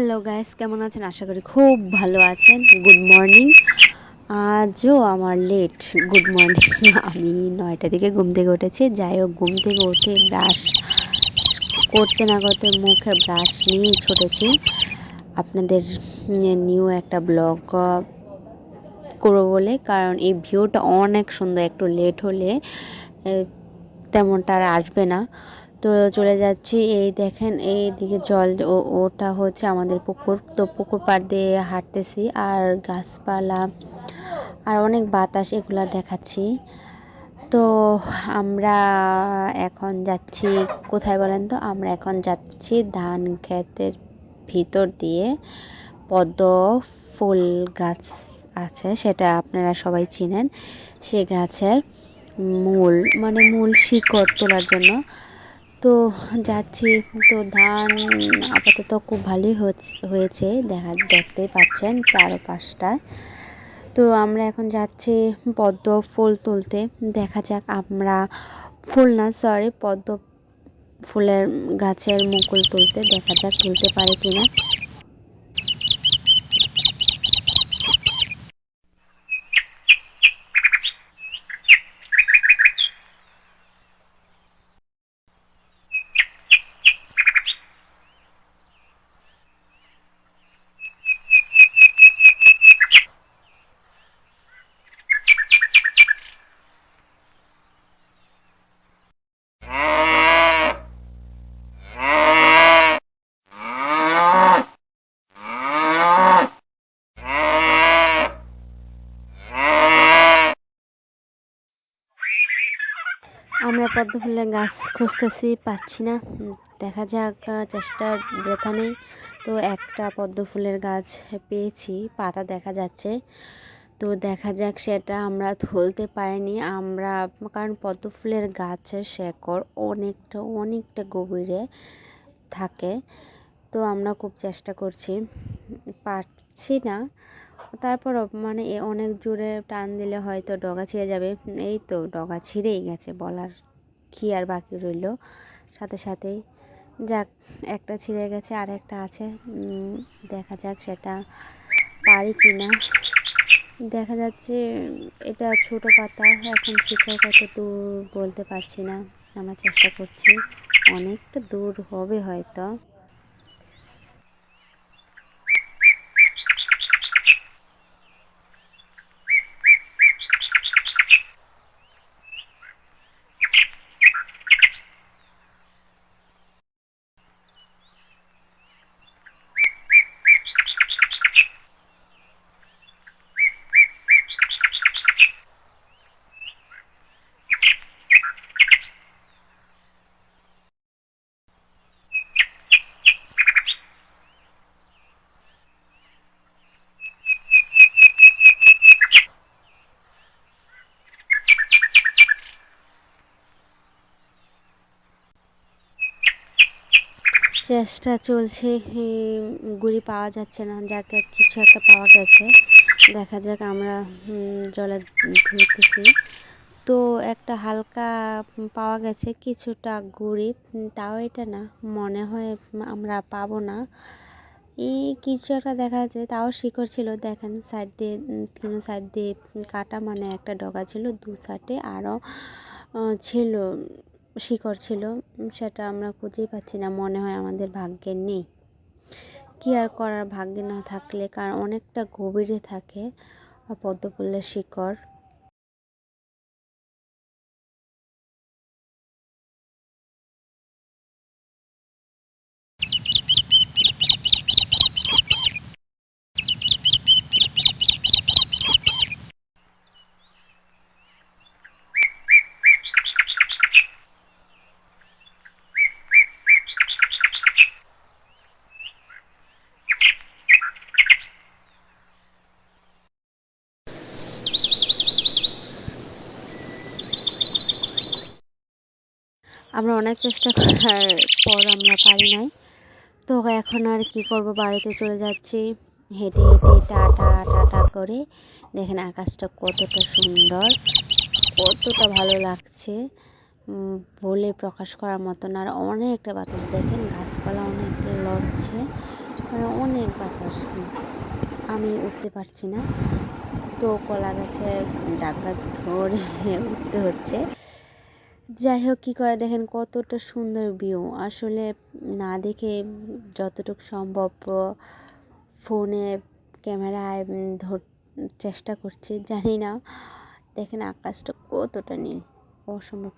Hello guys কেমন আছেন? আশা করি খুব ভালো আছেন। গুড মর্নিং আজও আমার লেট গুড মর্নিং আমি নয়টা দিকে ঘুম থেকে উঠেছি। যাই হোক, ঘুম থেকে উঠে ব্রাশ করতে না করতে মুখে ব্রাশ নিয়ে ছুটেছি। আপনাদের নিউ একটা ব্লগ করব বলে, কারণ এই ভিউটা অনেক সুন্দর, একটু লেট হলে তেমনটা আর আসবে না। তো চলে যাচ্ছি। এই দেখেন, এই দিকে জল ও ওটা হচ্ছে আমাদের পুকুর। তো পুকুর পাড় দিয়ে হাঁটতেছি আর গাছপালা আর অনেক বাতাস এগুলো দেখাচ্ছি। তো আমরা এখন যাচ্ছি, কোথায় বলেন তো? আমরা এখন যাচ্ছি ধান ক্ষেতের ভিতর দিয়ে। পদ্ম ফুল গাছ আছে, সেটা আপনারা সবাই চিনেন। সে গাছের মূল মানে মূল শিকড় তোলার জন্য। তো যাচ্ছি, তো ধান আপাতত খুব ভালোই হয়েছে, দেখা, দেখতেই পাচ্ছেন চার পাঁচটায় তো আমরা এখন যাচ্ছি পদ্ম ফুল তুলতে, দেখা যাক আমরা ফুল না সরি পদ্ম ফুলের গাছের মুকুল তুলতে, দেখা যাক তুলতে পারে কিনা। আমরা পদ্ম ফুলের গাছ খুঁজতেছি, পাচ্ছি না। দেখা যাক চেষ্টার ব্যথা নেই। তো একটা পদ্ম ফুলের গাছ পেয়েছি, পাতা দেখা যাচ্ছে। তো দেখা যাক সেটা আমরা ধলতে পারিনি। আমরা, কারণ পদ্ম ফুলের গাছের শেকড় অনেকটা অনেকটা গভীরে থাকে। তো আমরা খুব চেষ্টা করছি। পারছি না। তারপর মানে অনেক জোরে টান দিলে হয়তো ডগা ছিঁড়ে যাবে। এই তো ডগা ছিঁড়েই গেছে, বলার কি আর বাকি রইল? সাথে সাথেই যাক, একটা ছিঁড়ে গেছে, আর একটা আছে। দেখা যাক সেটা পারি কি না। দেখা যাচ্ছে এটা ছোট পাতা, এখন শিকড় কত দূর বলতে পারছি না। আমরা চেষ্টা করছি, অনেকটা দূর হবে হয়তো। চেষ্টা চলছে গুড়ি পাওয়া যাচ্ছে না, যাকে কিছু একটা পাওয়া গেছে। দেখা যাক আমরা জলে ধুতেছি তো একটা হালকা পাওয়া গেছে, কিছুটা গুড়ি তাও এটা না, মনে হয় আমরা পাবো না। এই কিছু একটা দেখা যাচ্ছে, তাও শিকড় ছিল, দেখেন, সাইড দিয়ে তিন সাইড দিয়ে কাটা মানে একটা ডগা ছিল, দু সাইডে আরও ছিল। শিকড় ছিল সেটা আমরা খুঁজেই পাচ্ছি না, মনে হয় আমাদের ভাগ্যে নেই। কী আর করার ভাগ্যে না থাকলে, কারণ অনেকটা গভীরে থাকে পদ্মফুলের শিকড়। আমরা অনেক চেষ্টা করার পর আমরা পারি নাই। তো এখন আর কি করব? বাড়িতে চলে যাচ্ছি। হেঁটে হেঁটে টাটা টাটা করে দেখেন আকাশটা কতটা সুন্দর, কতটা ভালো লাগছে। বলে প্রকাশ করার মতন আর অনেকটা বাতাস। দেখেন গাছপালা অনেক লড়ছে মানে অনেক বাতাস। আমি উঠতে পারছি না। তো কলা গাছের ডাকা ধরে উঠতে হচ্ছে। যাই হোক, কী করে দেখেন কতটা সুন্দর ভিউ আসলে না দেখে যতটুকু সম্ভব ফোনে ক্যামেরায় ধর, চেষ্টা করছি, জানি না। দেখেন আকাশটা কতটা নীল, অসম্ভব